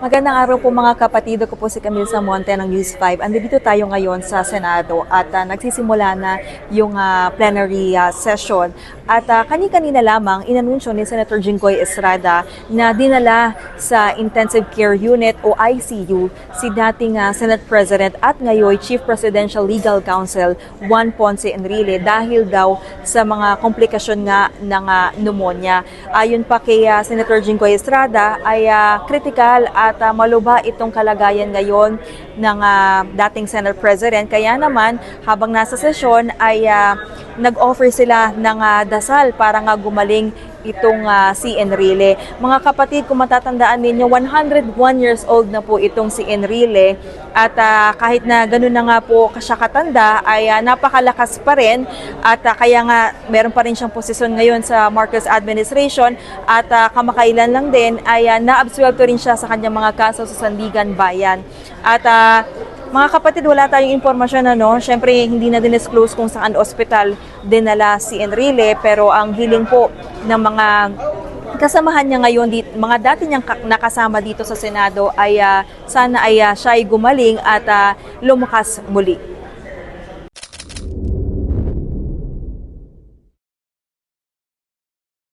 Magandang araw po mga kapatid. Ako po si Camille Samonte ng News 5. Andito tayo ngayon sa Senado at ah, nagsisimula na yung ah, plenary ah, session. At ah, kani-kanina lamang inanunsyo ni Senator Jinggoy Estrada na dinala sa Intensive Care Unit o ICU si dating ah, Senate President at ngayon Chief Presidential Legal Counsel Juan Ponce Enrile dahil daw sa mga komplikasyon nga ng ah, pneumonia. Ayon pa kay ah, Senator Jinggoy Estrada ay ah, critical at ah, maluba itong kalagayan ngayon ng ah, dating Senate President. Kaya naman habang nasa sesyon ay ah, nag-offer sila ng ah, dasal para nga gumaling itong ah, si Enrile. Mga kapatid, kung matatandaan ninyo, 101 years old na po itong si Enrile at ah, kahit na ganun na nga po siya katanda ay ah, napakalakas pa rin at ah, kaya nga meron pa rin siyang posisyon ngayon sa Marcos administration at ah, kamakailan lang din ay uh, naabsuelto rin siya sa kanyang mga kaso sa Sandigan Bayan. At ah, mga kapatid, wala tayong impormasyon ano. Siyempre, hindi na din-disclose kung saan ospital dinala si Enrile. Pero ang hiling po ng mga kasamahan niya ngayon, dit, mga dati niyang ka- nakasama dito sa Senado ay ah, sana ay ah, siya ay gumaling at ah, lumakas muli.